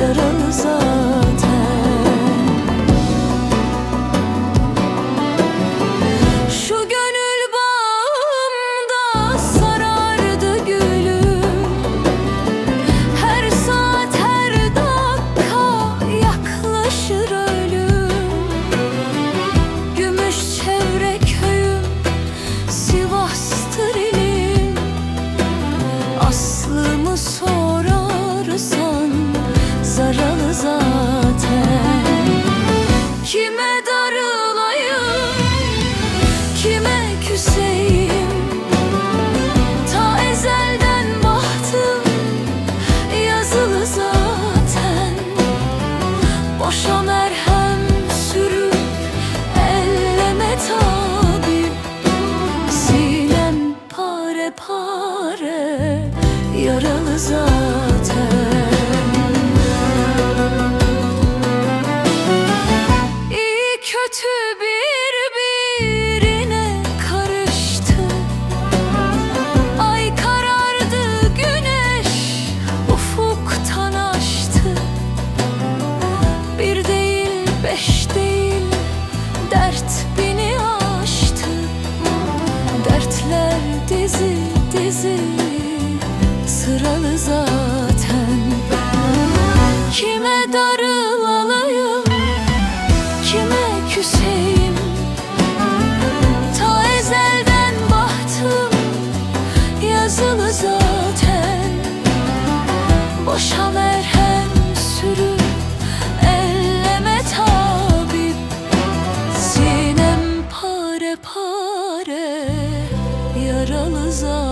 yaralı zaten. Şu gönül bağımda sarardı gülüm Her saat her dakika yaklaşır ölüm Gümüş çevre köyüm Sivas'tır ilim. Aslımı sorarsan zaten. Kime darılayım, kime küseyim? Ta ezelden bahtım yazılı zaten. Boşa merhem sürüp elleme tabip Sinem pare pare yaralı zaten kötü birbirine karıştı. Ay karardı güneş ufuktan açtı Bir değil beş değil dert beni aştı. Dertler dizi dizi sıralı zaten. Kime darılayım Boşa merhem sürüp elleme tabip Sinem pare pare yaralı zaten